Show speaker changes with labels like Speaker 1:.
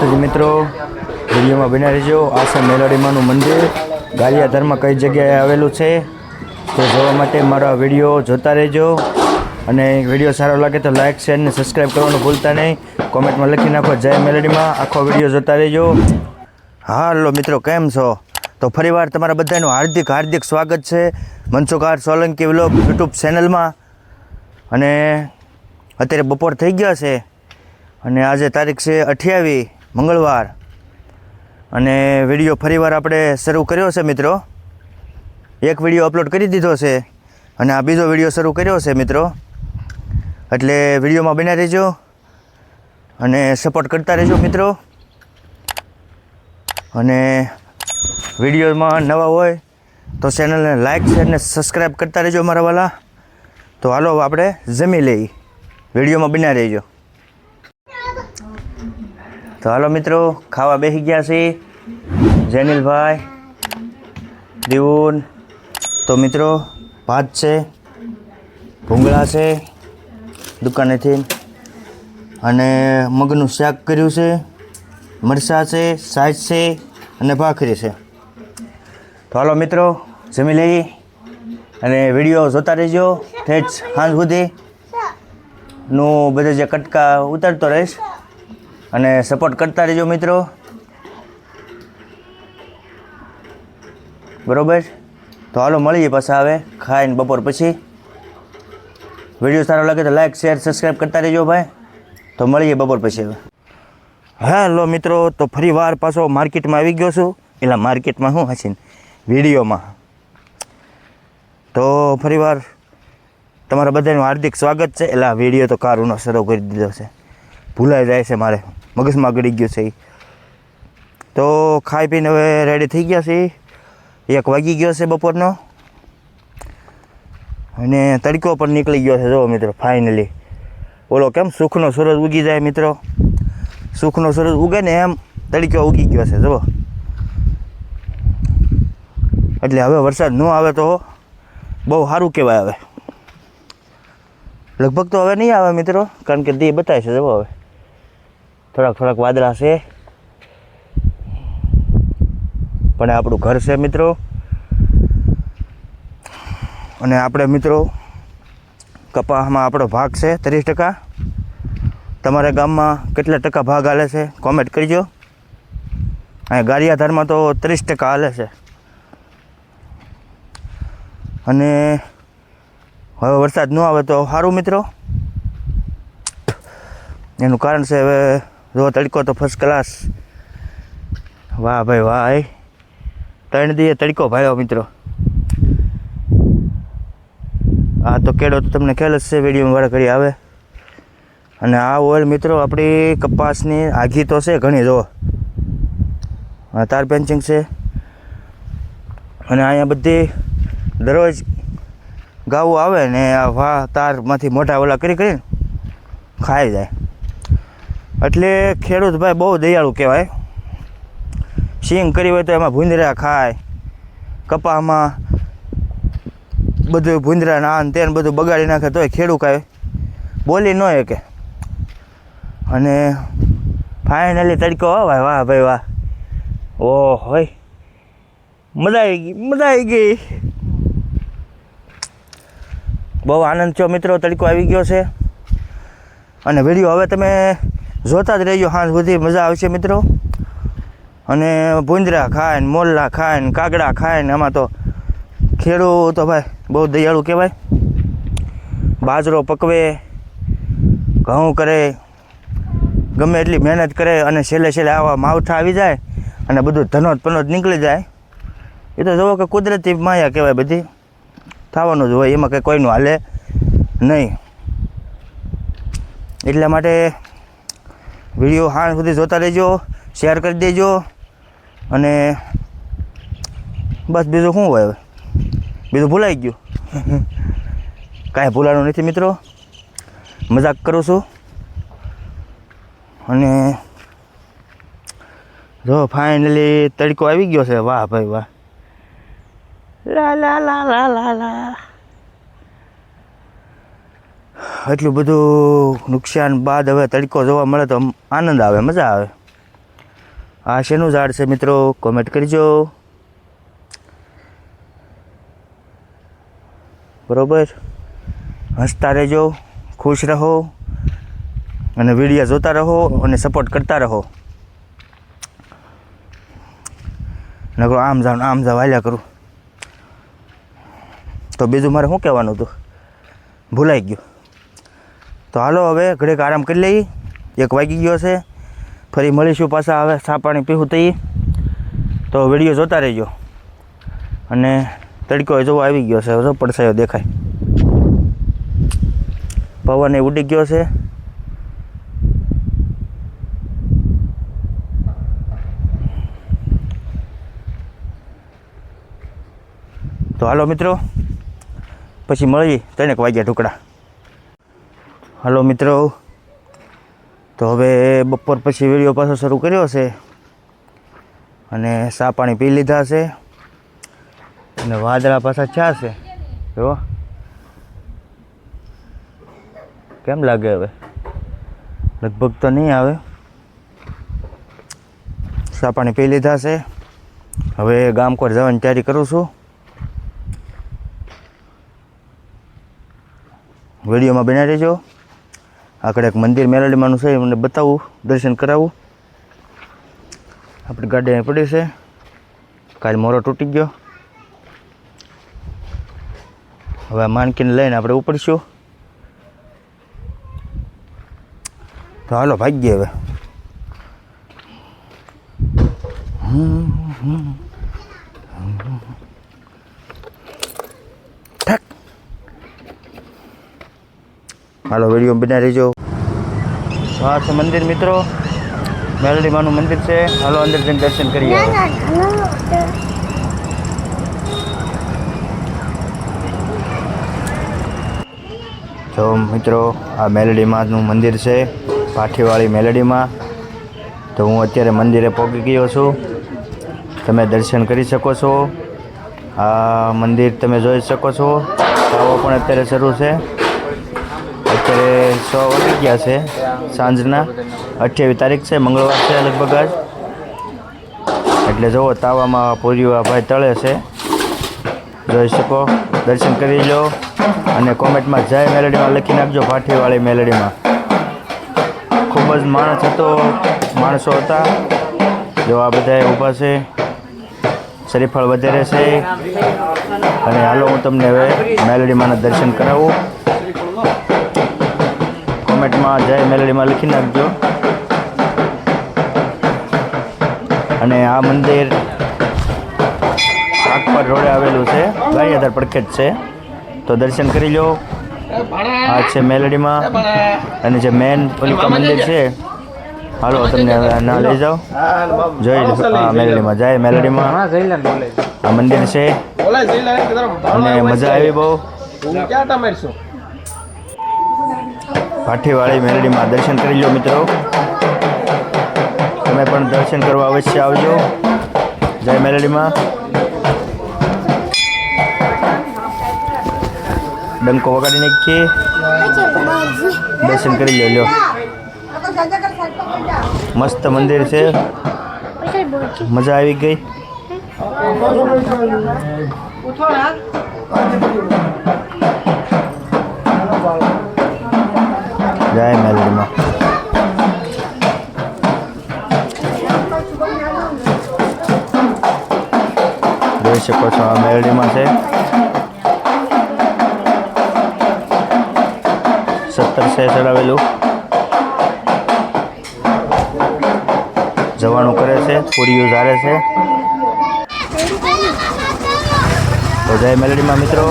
Speaker 1: માતાજી મિત્રો. વિડીયોમાં બન્યા રહેજો. આશા મેલડીમાનું મંદિર ગાલિયાધરમાં કઈ જગ્યાએ આવેલું છે તો જોવા માટે મારા વીડિયો જોતા રહેજો. અને વીડિયો સારો લાગે તો લાઇક શેર અને સબસ્ક્રાઈબ કરવાનું ભૂલતા નહીં. કોમેન્ટમાં લખી નાખો. જય મેલડીમાં આખો વીડિયો જોતા રહેજો. હાલો મિત્રો, કેમ છો? તો ફરીવાર તમારા બધાનું હાર્દિક હાર્દિક સ્વાગત છે મનસુખાર સોલંકી વ્લોગ યુટ્યુબ ચેનલમાં. અને અત્યારે બપોર થઈ ગયા છે. અને આજે તારીખ છે અઠ્યાવીસ. મંગળવાર. અને વીડિયો ફરીવાર આપણે શરૂ કર્યો છે મિત્રો. એક વીડિયો અપલોડ કરી દીધો છે અને આ બીજો વીડિયો શરૂ કર્યો છે મિત્રો. એટલે વિડીયોમાં બન્યા રહેજો અને સપોર્ટ કરતા રહેજો મિત્રો. અને વિડીયોમાં નવા હોય તો ચેનલને લાઇક શેર અને સબસ્ક્રાઈબ કરતા રહેજો મારા વાલા. તો હાલો આપણે જમી લઈએ વિડીયોમાં બન્યા રહેજો. તો હાલો મિત્રો, ખાવા બેસી ગયા છે જેનિલભાઈ દીવુન તો મિત્રો, ભાત છે, ભૂંગળા છે, દુકાનેથી. અને મગનું શાક કર્યું છે, મરચાં છે સાજ છે અને ભાખરી છે. તો હાલો મિત્રો, જમી લઈએ અને વીડિયો જોતા રહેજો ઠેઠ સાંજ સુધી. નું બધે જે કટકા ઉતારતો રહીશ. અને સપોર્ટ કરતા રહેજો મિત્રો. બરોબર? તો હાલો, મળીએ પાછા આવે ખાઈને બપોર પછી. વીડિયો સારો લાગે તો લાઈક શેર સબસ્ક્રાઈબ કરતા રહેજો ભાઈ. તો મળીએ બપોર પછી હવે. હેલો મિત્રો, તો ફરી વાર પાછો માર્કેટમાં આવી ગયો છું. એટલે માર્કેટમાં શું હશે વિડીયોમાં. તો ફરીવાર તમારા બધાનું હાર્દિક સ્વાગત છે. એટલે આ વીડિયો તો કારુનો શરૂ કરી દીધો છે. ભૂલાઈ જાય છે મારે. મગજમાં ગળી ગયું છે. ઈ. તો ખાઈ પીને હવે રેડી થઈ ગયા છે. એક વાગી ગયો છે બપોરનો. અને તડકો પણ નીકળી ગયો છે. જો મિત્રો ફાઇનલી ઓલો કેમ સુખનો સૂરજ ઉગી જાય મિત્રો? સુખનો સૂરજ ઉગે ને એમ તડકો ઉગી ગયો છે, જુઓ. એટલે હવે વરસાદ ન આવે તો બહુ સારું કહેવાય હવે. લગભગ તો હવે નહીં આવે મિત્રો, કારણ કે દી બતાવે છે, જુઓ હવે. થોડાક થોડાક વાદળા છે. પણ આપણું ઘર છે મિત્રો. અને આપણે મિત્રો કપાસમાં આપણો ભાગ છે ત્રીસ ટકા. તમારા ગામમાં કેટલા ટકા ભાગ હાલે છે કોમેન્ટ કરજો. અહીંયા ગારિયાધારમાં તો ત્રીસ ટકા હાલે છે. અને હવે વરસાદ ન આવે તો સારું મિત્રો. એનું કારણ છે હવે જો તડકો તો ફર્સ્ટ ક્લાસ વાહ ભાઈ વાહ એ ત્રણ દીએ તડકો ભાયો મિત્રો. આ તો કેળો તો તમને ખ્યાલ જ છે વિડીયોમાં વાળા કરી આવે. અને આ ઓઇલ મિત્રો આપણી કપાસની આઘી તો છે ઘણી જો તાર પેન્ચિંગ છે. અને અહીંયા બધી દરરોજ ગાવું આવે ને આ વાહ, તારમાંથી મોટા ઓલા કરી કરીને ખાઈ જાય. એટલે ખેડૂત ભાઈ બહુ દયાળુ કહેવાય. સિંગ કરી હોય તો એમાં ભૂંદરા ખાય, કપામાં બધું ભૂંદરા ના તેને બધું બગાડી નાખે તોય ખેડૂત કાંઈ બોલી ન કે અને ફાઇનલી તડકો વાહ વાહ, ભાઈ, વાહ. ઓહ હોય. મજા આવી ગઈ, મજા આવી ગઈ. બહુ આનંદ થયો મિત્રો, તડકો આવી ગયો છે. અને વીડિયો હવે તમે જોતા જ રહેજો સાંજ સુધી મજા આવશે મિત્રો. અને ભૂંદરા ખાય ને મોલ્લા ખાય ને કાગડા ખાય ને આમાં તો ખેડૂત તો ભાઈ બહુ દયાળુ કહેવાય. બાજરો પકવે, ઘઉં કરે, ગમે એટલી મહેનત કરે અને છેલ્લે છેલ્લે આવા માવઠા આવી જાય અને બધું ધનોત પનોત નીકળી જાય. એ તો જુઓ કે કુદરતી માયા કહેવાય બધી. થવાનું જ હોય, એમાં કંઈ કોઈનું હાલે નહીં. એટલા માટે વીડિયો હાણ સુધી જોતા રહેજો શેર કરી દેજો અને બસ બીજું શું હોય હવે? બીજું ભૂલાઈ ગયું. કાંઈ ભૂલાનું નથી મિત્રો. મજાક કરું છું. અને જો ફાઇનલી તડકો આવી ગયો છે. વાહ ભાઈ વાહ. લા લા લા લા લા લા. એટલું બધું નુકસાન બાદ હવે તડકો જોવા મળે તો આનંદ આવે, મજા આવે. આ શેનું ઝાડ છે મિત્રો? કોમેન્ટ કરજો. બરોબર? હસતા રહેજો, ખુશ રહો, અને વીડિયો જોતા રહો, અને સપોર્ટ કરતા રહો. નકરો આમ જાવ આમ જાવ હાલ્યા કરું. તો બીજું મારે શું કહેવાનું હતું? ભૂલાઈ ગયું. તો હાલો હવે ઘડીક આરામ કરી લઈએ. એક વાગી ગયો છે. ફરી મળીશું પાછા હવે ચા પાણી પીવું તઈ. તો વીડિયો જોતા રહેજો. અને તડકો જોવો આવી ગયો છે. જો પડસાયો દેખાય. પવન એ ઉડી ગયો છે. તો હાલો મિત્રો, પછી મળી ત્રણેક વાગ્યા ટુકડા હાલો મિત્રો. તો હવે બપોર પછી વીડિયો પાછો શરૂ કર્યો છે. અને સા પાણી પી લીધા છે. અને વાદળા પાછા ચા છે. જો. કેમ લાગે હવે? લગભગ તો નહીં આવે. સા પાણી પી લીધા છે. હવે ગામકોર જવાની તૈયારી કરું છું. વિડીયોમાં બનાવી રહેજો. આગળ એક મંદિર મેલડીમાંનું છે મને બતાવું, દર્શન કરાવું. આપણી ગાડી અહીં પડી છે. કાલ મોરો તૂટી ગયો. હવે માનકીને લઈને આપણે ઉપડશું. તો હાલો ભાગીએ હવે. ઠાક હાલો વીડિયો બનાવી રહેજો હા છે મંદિર મિત્રો મેલડી માનું મંદિર છે. હાલો અંદર જઈને દર્શન કરીએ. તો જો મિત્રો આ મેલડીમાંનું મંદિર છે પાઠીવાળી મેલડીમાં. તો હું અત્યારે મંદિરે પહોંચી ગયો છું. તમે દર્શન કરી શકો છો. આ મંદિર તમે જોઈ શકો છો. આવો પણ અત્યારે શરૂ છે. અત્યારે સો વાગી ગયા છે, સાંજના. અઠ્યાવીસ તારીખ છે, મંગળવાર છે લગભગ આજ. એટલે જુઓ, તાવામાં પૂરીઓ આ ભાઈ તળે છે. જોઈ શકો, દર્શન કરી લો અને કોમેન્ટમાં જય મેલેડીમાં લખી નાખજો ભાઠીવાળી મેલેડીમાં. ખૂબ જ માણસ હતો, માણસો હતા. જો આ બધા ઊભા છે, શરીફળ વધારે છે અને હાલો હું તમને હવે મેલેડીમાંના દર્શન કરાવું. કોમેન્ટમાં જય મેલડીમાં લખી નાખજો. અને આ મંદિર આખપર રોડે આવેલું છે. ગારિયાધાર પડખેજ છે. તો દર્શન કરી લો. આ છે મેલડીમાં. અને જે મેન ઓલિકા મંદિર છે. હાલો, તમને ના લઈ જાઓ. જોઈ મેલડીમાં. જાય મેલડીમાં. આ મંદિર છે. અને મજા આવી બહુ. ભાઠીવાળી મેલડીમાં દર્શન કરી લો મિત્રો. તમે પણ દર્શન કરવા અવશ્ય આવજો. જય મેલડીમાં ડંકો વગાડી નાખીએ. દર્શન કરી લો મસ્ત મંદિર છે. મજા આવી ગઈ. જય મેલડીમાં જોઈ શકો છો આ મેલડીમાં છે. સત્તર છે ચડાવેલું. જવાનું કરે છે, પૂરીઓ ઝારે છે. તો જય મેલડીમાં મિત્રો.